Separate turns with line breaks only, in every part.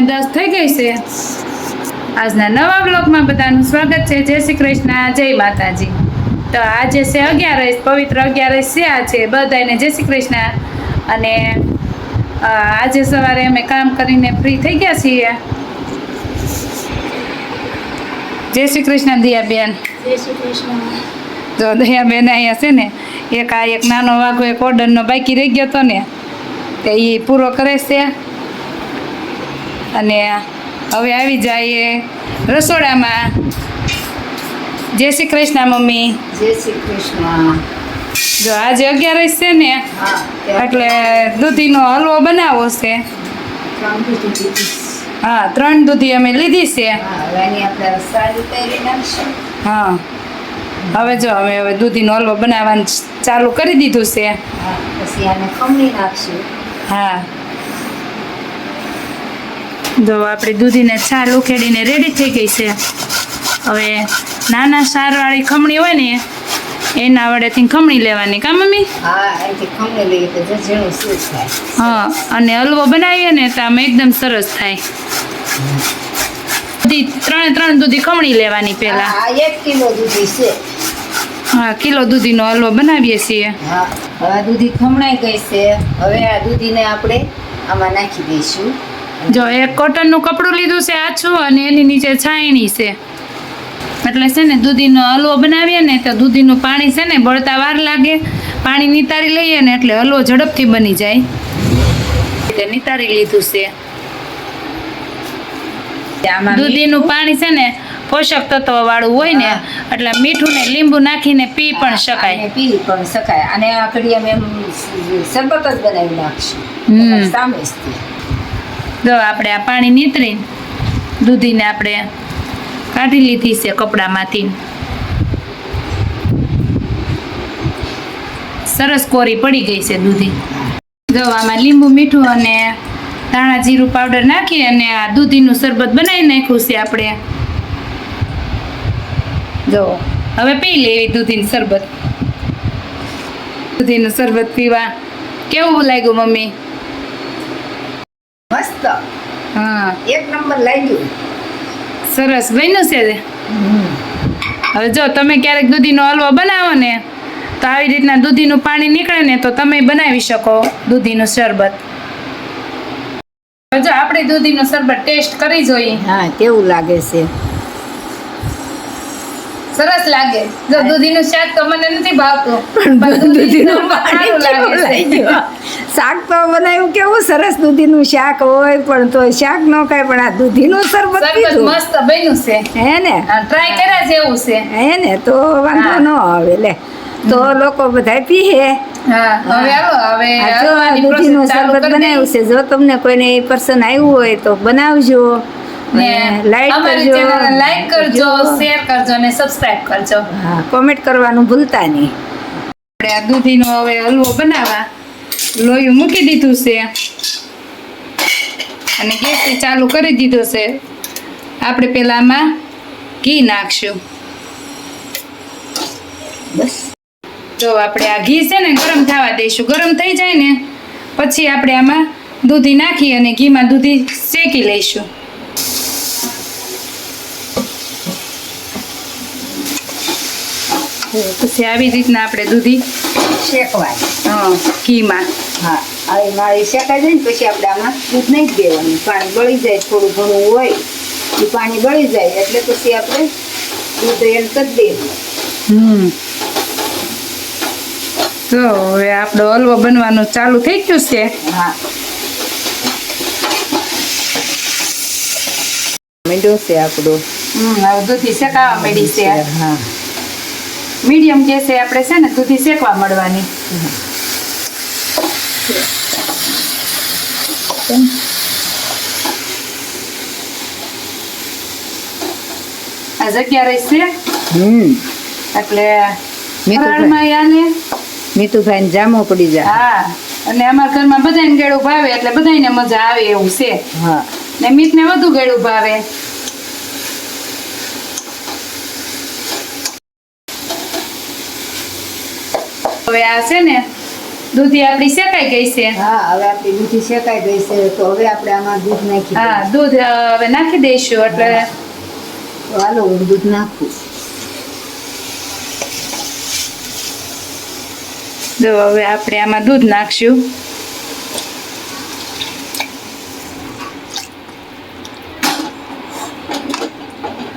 ને દસ થઈ ગઈ છે. આજના નવા બ્લોગમાં બધાનું સ્વાગત છે. જય શ્રી કૃષ્ણ. જય માતાજી. તો આજે છે અગિયારસ પવિત્ર અગિયારસ છે આ છે બધાને જય શ્રી કૃષ્ણ. અને આજે સવારે અમે કામ કરીને ફ્રી થઈ ગયા છીએ. જય શ્રી કૃષ્ણ દિયાબેન.
જય શ્રી કૃષ્ણ.
જો દયાબેન અહીંયા છે ને એક આ એક નાનો વાઘો એક ઓર્ડરનો બાકી રહી ગયો હતો ને તે એ પૂરો કરે છે. અને હવે આવી જઈએ રસોડામાં. જય શ્રી કૃષ્ણ મમ્મી.
જય શ્રી કૃષ્ણ.
જો આજે અગિયારસ છે ને એટલે દૂધીનો હલવો બનાવવો છે. હા ત્રણ દૂધી અમે લીધી છે.
હા હવે
હા. જો અમે હવે દૂધીનો હલવો બનાવવાનું ચાલુ કરી દીધું છે.
હા પછી આને ખમણી નાખશું.
હા. જો આપણી દૂધીને છાલ ઉખેડીને રેડી થઈ ગઈ છે. હવે નાના સારવાળી ખમણી હોય ને એના વડેથી ખમણી લેવાની. કા મમ્મી?
હા
અને હલવો બનાવીએ ને તો આમ એકદમ સરસ થાય. દૂધી ત્રણે ત્રણ દૂધી ખમણી લેવાની પહેલા.
હા એક કિલો દૂધી છે.
હા કિલો દૂધીનો હલવો બનાવીએ છીએ.
હા દૂધી ખમણાઈ ગઈ છે. હવે આ દૂધીને આપણે આમાં નાખી દઈશું.
જો એક કોટનનું કપડું લીધું છે આછું અને એની નીચે છાયણી છે. એટલે છે ને દૂધીનો હલવો બનાવીએ ને તો દૂધીનું પાણી છે ને બળતા વાર લાગે. પાણી નિતારી લઈએ ને એટલે હલવો ઝડપથી બની જાય. એટલે નિતારી લીધું છે.
આમાં
દૂધીનું પાણી છે ને પોષક તત્વ વાળું હોય ને. એટલે મીઠું ને લીંબુ નાખીને પી પણ શકાય.
પી પણ શકાય. અને આકડી અમે એમ શરબત જ બનાવી નાખશું.
જો આપણે આ પાણી નીતરી, દૂધીને આપણે કાઢી લીધી છે કપડામાંથી. સરસ કોરી પડી ગઈ છે દૂધી. જો આમાં લીંબુ, મીઠું અને ધાણા જીરું પાવડર નાખી અને આ દૂધીનું શરબત બનાવી નાખ્યું છે આપણે. જો, હવે પી લેવી દૂધીનું શરબત. દૂધીનું શરબત પીવા. કેવું લાગ્યું મમ્મી?
મસ્ત.
હા.
એક નંબર લાગ્યું.
સરસ. બન્યું છે હવે જો તમે ક્યારેક દૂધીનો હલવો બનાવો ને તો આવી રીતના દૂધીનું પાણી નીકળે ને તો તમે બનાવી શકો દૂધીનું શરબત. જો આપણે દૂધીનું શરબત ટેસ્ટ કરી જોઈએ
હા કેવું લાગે છે?
સરસ લાગે. જો દૂધીનું શાક તો મને નથી ભાવતું
પણ દૂધીનું પાણી કેવું
લાગે છે.
શાક તો બનાવ્યું કેવું સરસ દૂધીનું શાક હોય પણ તો શાક ન ખાય પણ આ દૂધીનું શરબત પીધું.
મસ્ત બન્યું છે.
હે ને?
ટ્રાય કર્યા જેવું છે.
હે ને? તો વાંધો. ન આવે લે. તો લોકો બધા પીએ દૂધીનું શરબત બનાવ્યું છે જો તમને કોઈને પર્સન આવ્યું હોય તો બનાવજો.
ને
લાઈક
અમારી
કરજો.
ચેનલને લાઈક કરજો શેર કરજો અને સબસ્ક્રાઇબ કરજો.
હા કોમેન્ટ કરવાનું ભૂલતા નહીં.
આપણે આ દૂધીનો હવે હલવો બનાવવા. લોહી મૂકી દીધું છે. અને ગેસ ચાલુ કરી દીધો છે. આપણે પેલા આમાં ઘી નાખશું.
બસ.
જો આપણે આ ઘી છે ને ગરમ થવા દઈશું. ગરમ થઈ જાય ને પછી આપણે આમાં દૂધી નાખી અને ઘીમાં દૂધી શેકી લઈશું. પછી આવી રીતના આપણે દૂધી
શેકવાય.
હા, ઘીમાં.
હા હવે મારી શેકાઈ જાય ને પછી આપણે આમાં દૂધ નહીં જ દેવાનું. પાણી બળી જાય થોડું ઘણું હોય એ પાણી બળી જાય એટલે પછી આપણે દૂધ એમ કરી દેવું
હમ. તો હવે આપણો હલવો બનવાનું ચાલુ થઈ ગયું છે.
હા. મીંડો છે આપણું.
હમ હવે દૂધી શેકાવા મળી છે
હા.
મીડિયમ ગેસે આપણે છે ને દૂધી શેકવા મળવાની. આ જગ્યા રહેશે છે? એટલે ફરાળમાં આને
મીઠુભાઈ ને જામો પડી જાય.
હા અને અમારા ઘરમાં બધાને ગેળું ભાવે એટલે બધાને મજા આવે એવું છે.
હા.
ને મીઠને વધુ ગેળું ભાવે. હવે આ છે ને દૂધી આપણી શેકાઈ ગઈ છે.
હા હવે આપણી દૂધી શેકાઈ ગઈ છે તો હવે આપણે આમાં દૂધ નાખી
હા દૂધ હવે નાખી દઈશું એટલે
હાલો હું દૂધ નાખું.
જો હવે આપણે આમાં દૂધ નાખશું.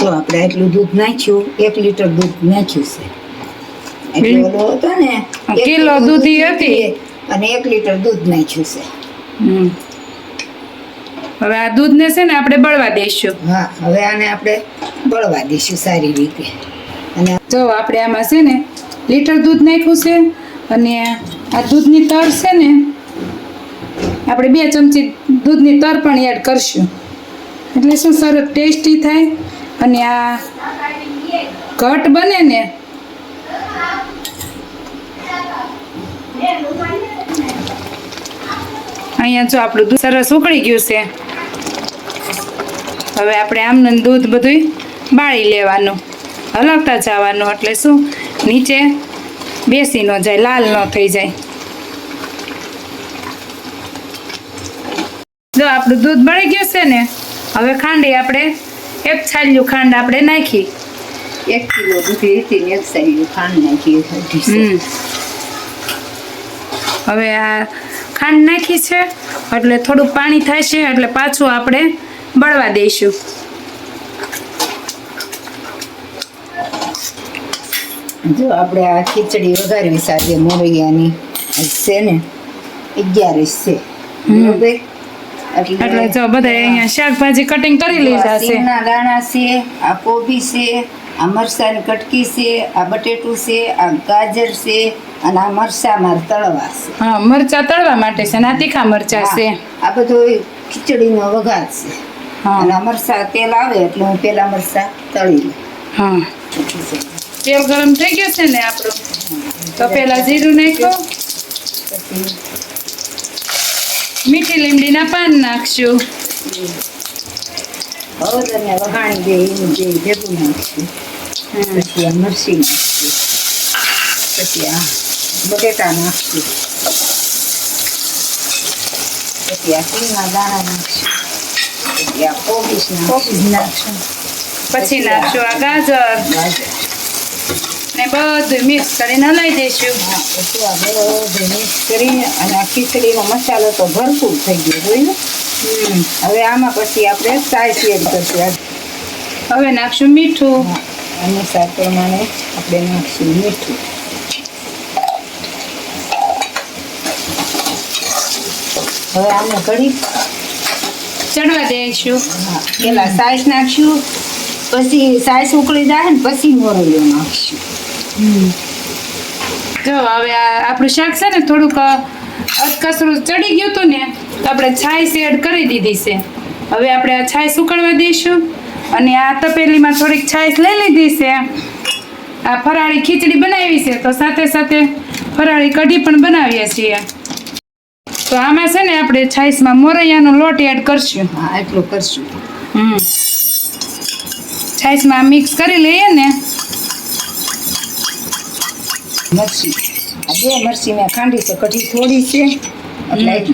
જો આપણે એટલું દૂધ નાખ્યું એક લીટર દૂધ નાખ્યું છે. એટલે હતો ને
કિલો દૂધી હતી.
અને એક લીટર દૂધ નાખ્યું છે
હમ. હવે આ દૂધને છે ને આપણે બળવા દઈશું
હા હવે આને આપણે બળવા દઈશું સારી રીતે અને
જો આપણે આમાં છે ને લીટર દૂધ નાખ્યું છે અને આ દૂધની તર છે ને આપણે બે ચમચી દૂધની તર પણ એડ કરશું એટલે શું સરસ ટેસ્ટી થાય અને આ ઘટ બને ને અહીંયા જો આપણું દૂધ સરસ ઉકળી ગયું છે. હવે આપણે આમને દૂધ બધું બાળી લેવાનું હલકતા જવાનું એટલે શું? નીચે બેસી ન જાય લાલ ન થઈ જાય. જો આપણું દૂધ બળી ગયું છે ને હવે ખાંડી આપણે એક છાલ્યું ખાંડ આપણે નાખી.
એક કિલો દૂધી હતી ને એક છાલ્યું ખાંડ નાખી.
હવે આ ખાંડ નાખી છે એટલે થોડું પાણી થશે એટલે પાછું આપણે બળવા દઈશું.
જો આપણે આ ખીચડી વઘારવી સાથે મોરૈયાની. છે ને અગિયારીસ છે. બરોબર
એટલે જો બધા અહીંયા શાકભાજી કટિંગ કરી લીધા છે.
દાણા છે આ કોબી છે આ મરચાની કટકી છે આ બટેટું છે આ ગાજર છે અને આ મરચાં મારે તળવા છે.
હા મરચા તળવા માટે છે ના તીખા મરચા છે.
આ બધો ખીચડીનો વઘાર છે.
હા.
અને આ મરચા તેલ આવે એટલે હું પેલા મરચા તળી
હા. તેલ ગરમ થઈ ગયું છે ને આપણું? તો પેલા જીરું નાખ્યો. મીઠી લીમડીના પાન નાખશું.
હવે તમે વઘાણી દે એ જે ભેગું નાખશું. પછી આ મરચી નાખશું પછી આ બટેટા નાખશું પછી આ સિંગના દાણા નાખશું પછી આ કોબીજ
કોબીજ નાખશું પછી નાખશું આ ગાજર ને બધું મિક્સ કરીને હલાવી દઈશું
હા પછી આ બધું મિક્સ કરીને અને આ ખીચડીનો મસાલો તો ભરપૂર થઈ ગયો જોયું
હમ.
હવે આમાં પછી આપણે સાઈઝ એડ કરશું
હવે નાખશું મીઠું
હા, અનુસાર પ્રમાણે આપણે નાખશું મીઠું. હવે આને ઘડી
ચડવા દઈશું
પેલા સાઈઝ નાખશું પછી સાઈઝ ઉકળી જાય ને પછી મોરલીઓ નાખશું.
જો હવે આ આપણું શાક છે ને થોડુંક અધકસરું ચડી ગયું હતું ને તો આપણે છાશ એડ કરી દીધી છે. હવે આપણે આ છાશ ઉકળવા દઈશું અને આ તપેલીમાં થોડીક છાશ લઈ લીધી છે. આ ફરાળી ખીચડી બનાવી છે. તો સાથે સાથે ફરાળી કઢી પણ બનાવીએ છીએ. તો આમાં છે ને આપણે છાશમાં મોરૈયાનો લોટ એડ કરશું.
હા એટલું કરશું.
હમ. છાશમાં મિક્સ કરી લઈએ ને.
મરચી. આ બે મરચી મેં ખાંડી છે. કઢી થોડી છે. એટલે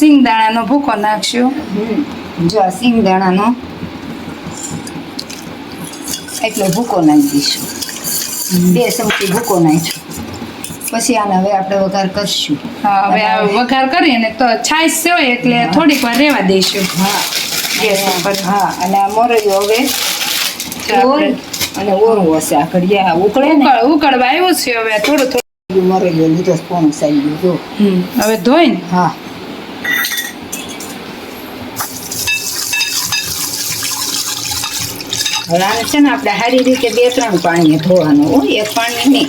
સિંગદાણાનો ભૂકો નાખશું.
જો આ સિંગ દાણાનો એટલો ભૂકો નાખી દઈશું. બે ચમચી ભૂકો નાખ્યો. પછી આને હવે આપણે વઘાર કરશું.
હા હવે વઘાર કરીએ ને તો છાશ હોય એટલે થોડીક વાર રહેવા દઈશું.
હા
ગેસ ઉપર.
હા અને આ મોરૈયો હવે ઓર અને ઓરવો હશે આ ઘડિયા ઉકળે
ઉકળવા આવ્યું છે હવે. થોડું થોડું.
મોરૈયો લીધો કોણ સાઈ
ગયું હવે ધોઈને?
હા. હવે આને છે ને આપણે સારી રીતે બે ત્રણ પાણીએ ધોવાનું. હોય એક પાણી નહીં.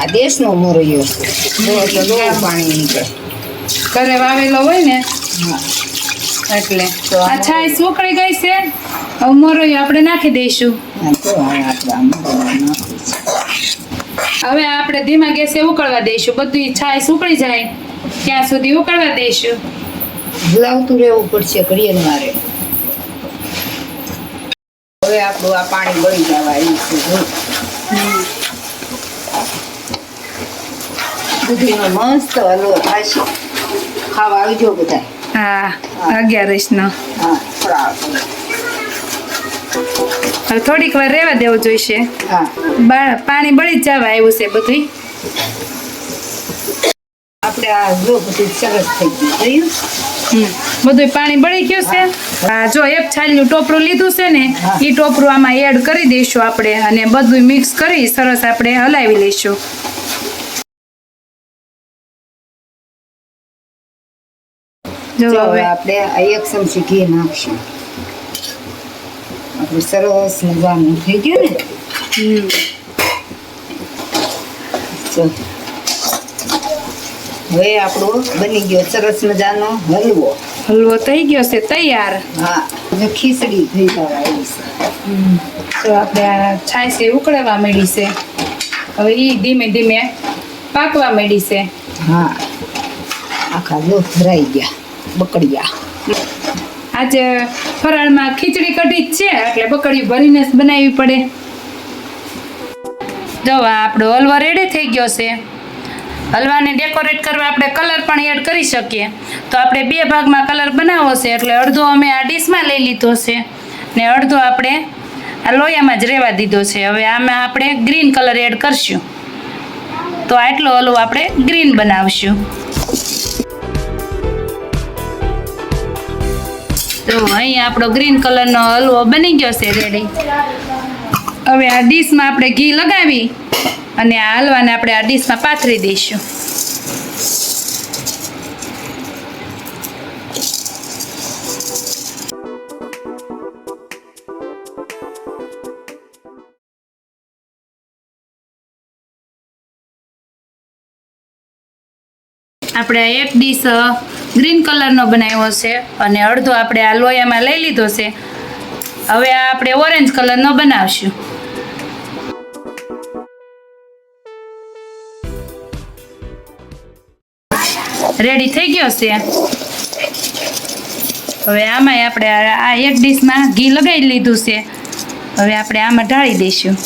આ દેશનો મોરૈયો એટલે પાણી નીકળે.
ઘરે વાવેલો હોય ને? એટલે.
તો
આ છાશ ઉકળી ગઈ છે. હવે મોરૈયો આપણે નાખી દઈશું.
હવે આપણે
હવે ધીમા ગેસે ઉકળવા દઈશું. બધી છાશ ઉકળી જાય. ત્યાં સુધી ઉકળવા દઈશું.
હલાવતું રહેવું પડશે ઘડીએ મારે. હવે આપણું આ પાણી બળી જવા આવ્યું છે દૂધીનો મસ્ત હલવો થશે. ખાવા આવજો બધા.
હા અગિયારસનો
હા
હવે થોડીક વાર રહેવા દેવું જોઈશે. પાણી બળી જ જવા આવ્યું છે બધું
આપણે આ જો બધું સરસ થઈ ગયું.
બધું પાણી બળી ગયું છે. આ જો એક છાલનું ટોપરું લીધું છે ને એ ટોપરું આમાં એડ કરી દઈશું આપણે અને બધું મિક્સ કરી સરસ આપણે હલાવી લઈશું. જો
હવે. આપણે એક ચમચી ઘી નાખશું. આપણે સરસ મજાનું થઈ ગયું ને?
હમ.
હવે આપણો બની ગયો સરસ મજાનો હલવો.
હલવો થઈ ગયો છે તૈયાર?
હા જો ખીચડી થઈ જવા આવી છે.
તો આપણે આ છાશ એ ઉકળવા માંડી છે. હવે એ ધીમે ધીમે પાકવા માંડી છે.
હા આખા જો ભરાઈ ગયા બકડિયા.
આજે ફરાળમાં ખીચડી કઢી જ છે એટલે બકડીયું ભરીને જ બનાવવી પડે. જો આપણો હલવો રેડી થઈ ગયો છે. હલવાને ડેકોરેટ કરવા આપણે કલર પણ એડ કરી શકીએ. તો આપણે બે ભાગમાં કલર બનાવવો છે, એટલે અડધો અમે આ ડીશમાં લઈ લીધો છે ને અડધો આપણે આ લોયામાં જ રહેવા દીધો છે. હવે આમાં આપણે ગ્રીન કલર એડ કરશું. તો આટલો હલવો આપણે ગ્રીન બનાવશું. તો અહીં આપણો ગ્રીન કલરનો હલવો બની ગયો છે રેડી હવે આ ડીશમાં આપણે ઘી લગાવી. અને આ હલવાને આપણે આ ડીશમાં પાથરી દઈશું. આપણે એક ડીશ ગ્રીન કલરનો બનાવ્યો છે અને અડધો આપણે આ લોયામાં લઈ લીધો છે. હવે આ આપણે ઓરેન્જ કલરનો બનાવશું. રેડી થઈ ગયો છે? હવે આમાં આપણે આ એક ડીશમાં ઘી લગાવી લીધું છે. હવે આપણે આમાં ઢાળી દઈશું.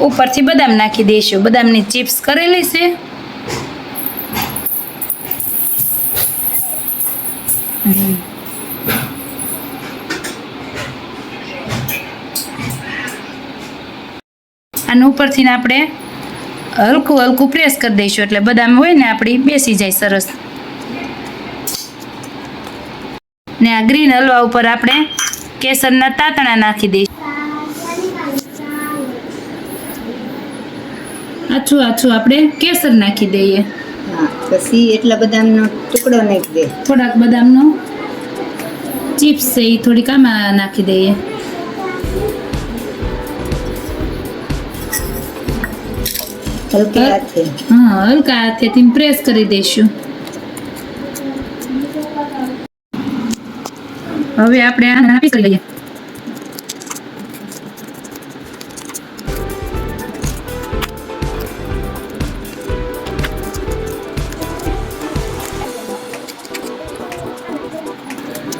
ઉપરથી બદામ નાખી દઈશું. બદામની ચિપ્સ કરેલી છે. હમ. અને ઉપરથી આપણે હલકું હલકું પ્રેસ કરી દઈશું. એટલે બદામ હોય ને આપણી બેસી જાય સરસ. ને આ ગ્રીન હલવા ઉપર આપણે કેસરના તાતણા નાખી દઈશું. આછું આછું આપણે કેસર નાખી દઈએ.
પછી એટલા બદામનો ટુકડો નાખી દે.
થોડાક બદામનો ચિપ્સ છે એ થોડીક આમાં નાખી દઈએ. હા, હલકા હાથેથી પ્રેસ કરી દઈશું. હવે આપણે આ નાપી કરી લઈએ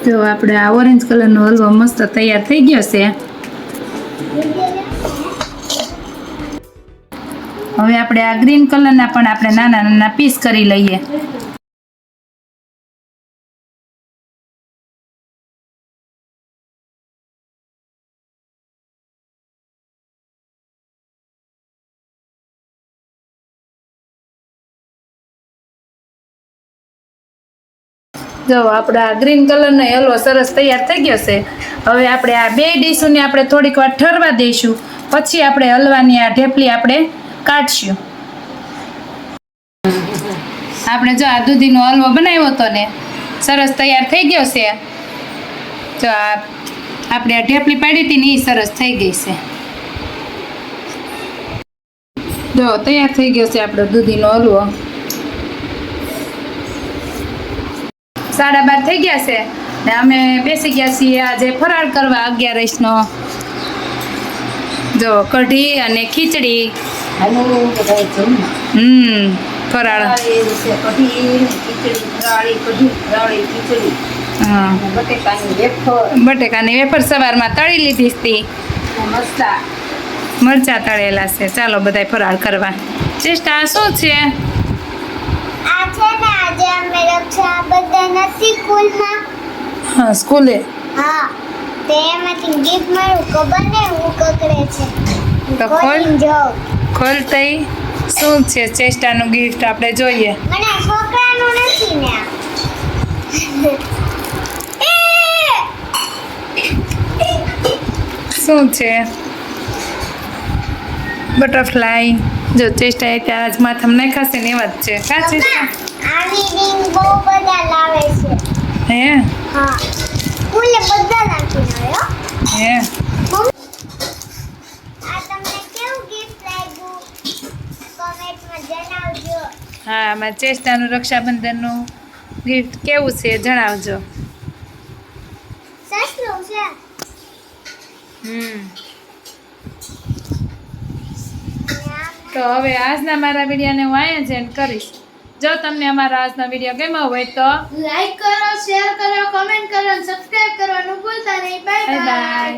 તો આપણે આ ઓરેન્જ કલરનો હલવો મસ્ત તૈયાર થઈ ગયો છે. હવે આપણે આ ગ્રીન કલરના પણ આપણે નાના નાના પીસ કરી લઈએ. જો, આપણા ગ્રીન કલરનો હલવો સરસ તૈયાર થઈ ગયો છે. હવે આપણે આ બે ડીશોને આપણે થોડીક વાર ઠરવા દઈશું. પછી આપણે હલવાની આ ઢેપલી આપણે કાઢશું. આપણે જો આ દૂધીનો હલવો બનાવ્યો હતો ને, સરસ તૈયાર થઈ ગયો છે. જો આ ઢેપલી પાડી હતી ને એ સરસ થઈ ગઈ છે. જો તૈયાર થઈ ગયો છે આપણો દૂધીનો હલવો. સાડા બાર થઈ ગયા છે ને અમે બેસી ગયા છીએ આજે ફરાળ કરવા અગિયારસનો જો કઢી અને ખીચડી હમ ફરાળ.
ફરાળી છે કઢી ખીચડી ફરાળી ખીચડી.
હા.
બટેકાની વેફર.
બટેકાની વેફર સવારમાં તળી લીધી હતી. મરચા. તળેલા છે. ચાલો બધાય ફરાળ કરવા. ચેષ્ટા શું છે?
આ છે ને આજે અમે રક્ષા બધા નથી
હા સ્કૂલે?
હા તે એમાંથી ગિફ્ટ મળ્યું. ખબર ને હું કકડે છે.
તો ખોલ.
ખોલીને જોઉં
ખોલ તઈ. શું છે? ચેષ્ટાનું ગિફ્ટ આપણે જોઈએ.
મને છોકરાનું નથી ને.
શું છે? બટરફ્લાય જો ચેષ્ટા એ ત્યાં આજ નહીં નાખાશે ને એવા જ છે. કા ચેષ્ટા?
આની ring બહુ બધા લાવે છે.
હે?
હા. બધા નાખીને આવ્યો
હે
આ તમને કેવું ગિફ્ટ લાગ્યું કોમેન્ટમાં જણાવજો
હા આમાં ચેષ્ટાનું રક્ષાબંધનનું ગિફ્ટ કેવું છે જણાવજો. તો હવે આજના મારા વિડીયોને હું અહીંયા જ કરીશ. જો તમને અમારો આજનો વીડિયો ગમ્યો હોય તો
લાઈક કરો શેર કરો કમેન્ટ કરો અને સબસ્ક્રાઇબ કરવાનું ભૂલતા નહીં. Bye
bye